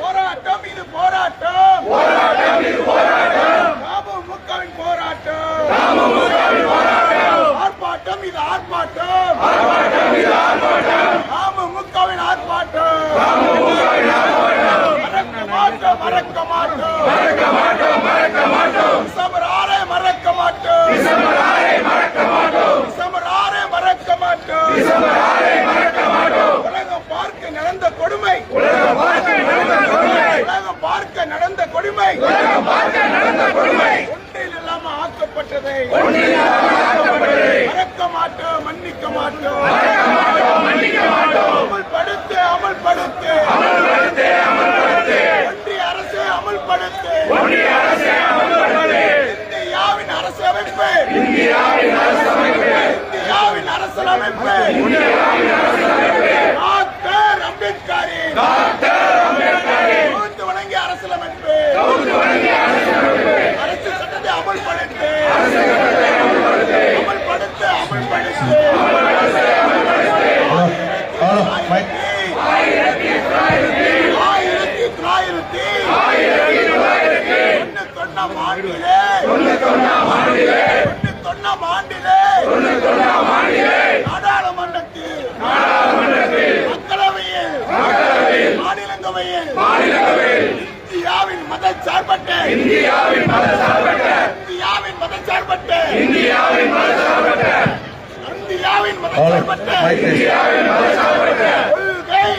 போராட்டம் இது போராட்டம் போராட்டம் இது போராட்டம். ராமமுகவின் போராட்டம் ராமமுகவின் போராட்டம். ஆர்ப்பாட்டம் இது ஆர்ப்பாட்டம். ஆர்ப்பாட்டம் இது ஆர்ப்பாட்டம். ராமமுகவின் ஆர்ப்பாட்டம் ராமமுகவின் ஆர்ப்பாட்டம் மறக்க மாட்டோம் மறக்க மாட்டோம். மறக்க மாட்டோம் மறக்க மாட்டோம். டிசம்பர் ஆறே மறக்க மாட்டோம் டிசம்பர் ஆக்கப்பட்டதை மறக்க மாட்டோம் மன்னிக்க மாட்டோம் அமல்படுத்து அமல்படுத்து. ஒன்றிய அரசு அமல்படுத்து. இந்தியாவின் அரசமைப்பு இந்தியாவின் அரசியலமைப்பு டாக்டர் அம்பேத்கரின். மதச்சார்பற்ற. இந்தியாவின் மதச்சார்பற்ற. இந்தியாவின் மதச்சார்பற்ற. இந்தியாவின் மதச்சார்பற்ற. இந்தியாவின் மதச்சார்பற்ற. இந்தியாவின் மதச்சார்பற்ற. கொள்கை.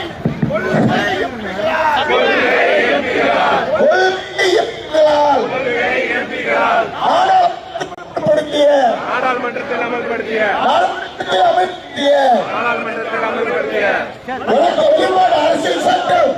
கொள்கை எம்பிகளால் கொள்கை எம்பிகளால் கொள்கை எம்பிகளால் கொள்கை எம்பிகளால் ஆடாளுமன்றப்படுத்திய ஆடாளுமன்றத்தில் அமல்படுத்திய. ஆடாளுமன்றத்தில் அமல்படுத்திய. ஆடாளுமன்றத்தில் அமல்படுத்திய. வெளிநாடு அரசியல் சட்டம்.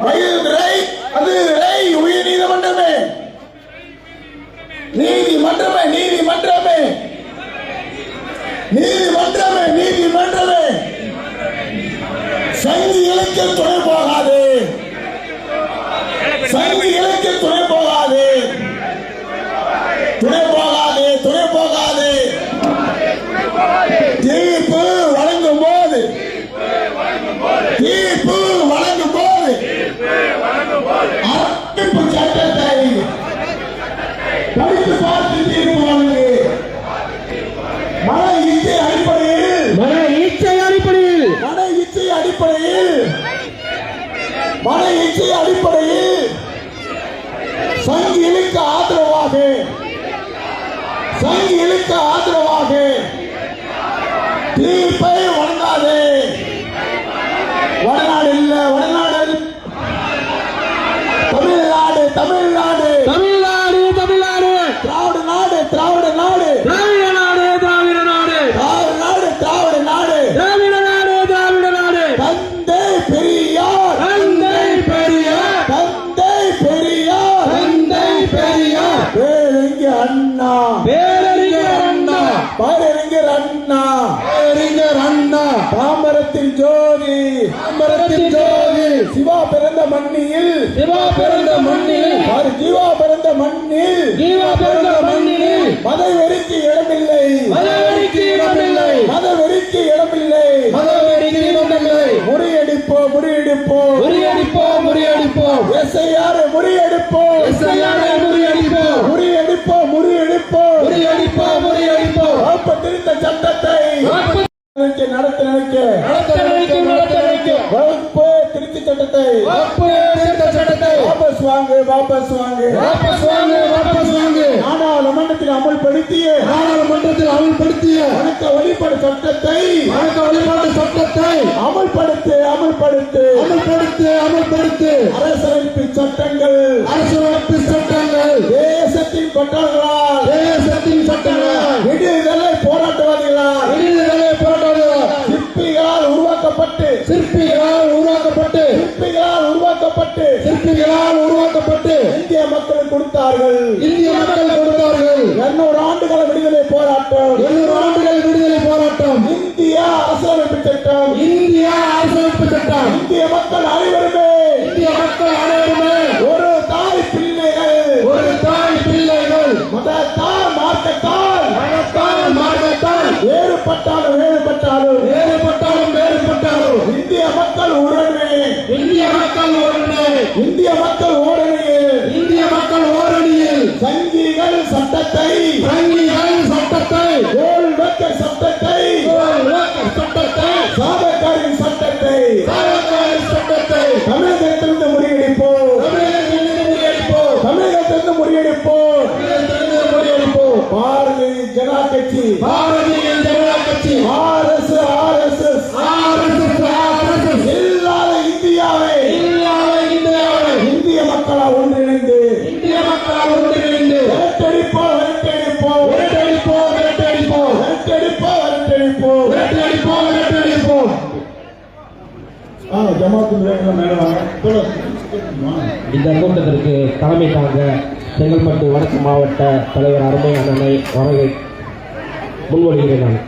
அது அதுரை உயர் நீதிமன்றமே. நீதிமன்றமே நீதிமன்றமே. நீதிமன்ற படித்து பார்த்து தீர்ப்பு வழங்கு மன இச்சை அடிப்படையில் மன இச்சை அடிப்படையில் மன இச்சை அடிப்படையில் மன இச்சை அடிப்படையில் சங்கிலுக்கு ஆதரவாக சங்கிலுக்கு ஆதரவாக தீர்ப்பை வழங்காதே. வடநாடு இல்ல வடநாடு பெரியார். தந்தை பெரியார். தந்தை பெரியார். தந்தை பெரியார். பேரறிஞர் அண்ணா. பேரறிஞர் அண்ணா. பேரறிஞர் அண்ணா. பேரறிஞர் அண்ணா. தாமரத்தில் ஜோதி. தாமரத்தின் ஜோதி. சிவா பிறந்த மண்ணில். சிவா பிறந்த மண்ணில். ஜீவா பிறந்த மண்ணில். ஜீவா பிறந்த மண்ணில். மதவெறிக்கு இடமில்லை. மதவெறிக்கு எஸ்ஐஆர் முறியடிப்போம். எஸ்ஐஆரை முறியடிப்போம். முறியடிப்போம் முறியடிப்போம். முறியடிப்போம் முறியடிப்போம். வகுப்பு திருத்த சட்டத்தை வகுப்பு நினைக்க, நடத்த நினைக்க. நடத்த நடத்த நினைக்கும் வகுப்பு திருத்த சட்டத்தை. வகுப்பு திருத்த சட்டத்தை. வாபஸ் வாங்கு வாபஸ் வாங்கு. வாபஸ் வாங்கு அமல்படுத்திய நாடாளுமன்றத்தில் அமல்படுத்திய வணக்க வழிபாடு சட்டத்தை வணக்க வழிபாட்டு சட்டத்தை அமல்படுத்து அமல்படுத்து. அமல்படுத்து அமல்படுத்து. அரசமைப்பு சட்டங்கள். அரசியலமைப்பு சட்டங்கள். தேசத்தின் கொட்டர்களால் உருவாக்கப்பட்டு சிற்பிகளால் உருவாக்கப்பட்டு இந்திய மக்கள் கொடுத்தார்கள். இந்திய மக்கள் கொடுத்தார்கள். இருநூறு ஆண்டுகால விடுதலை போராட்டம். எழுநூறு ஆண்டுகள் விடுதலை போராட்டம். இந்திய அரசியலமைப்பு சட்டம் இந்தியா அரசமைப்பு சட்டம் இந்திய மக்கள் அனைவருமே. இந்திய மக்கள் அனைவருமே. ஒரு தாய் பிள்ளைகள். ஒரு தாய் பிள்ளைகள். மதத்தால் மனத்தால் மார்க்கத்தால். வேறுபட்டாலும் வேறுபட்டாலும். வேறுபட்டாலும் வேறுபட்டாலும் இந்திய மக்கள் உடனே இந்திய மக்கள் ஒருங்கே இந்திய மக்கள் உடனே இந்திய மக்கள் ஓரணியில் சங்கிகள் சட்டத்தை சங்கிகள் சட்டத்தை கோல் வைக்க சட்டத்தை உலக சட்டத்தை சாதக்காரின் சட்டத்தை சாதகாரி சட்டத்தை தமிழகத்திலிருந்து முறியடிப்போம் தமிழகத்திலிருந்து முறியடிப்போம் தமிழகத்திலிருந்து முறியடிப்போம் தமிழகத்திலிருந்து முறியடிப்போம் பாரதிய ஜனதா கட்சி பாரதிய ஜனதா கட்சி இந்த கூட்டத்திற்கு தலைமை தாங்க செங்கல்பட்டு வடக்கு மாவட்ட தலைவர் அருமை அண்ணனை வரவை முன்மொழிகிறேன் நான்.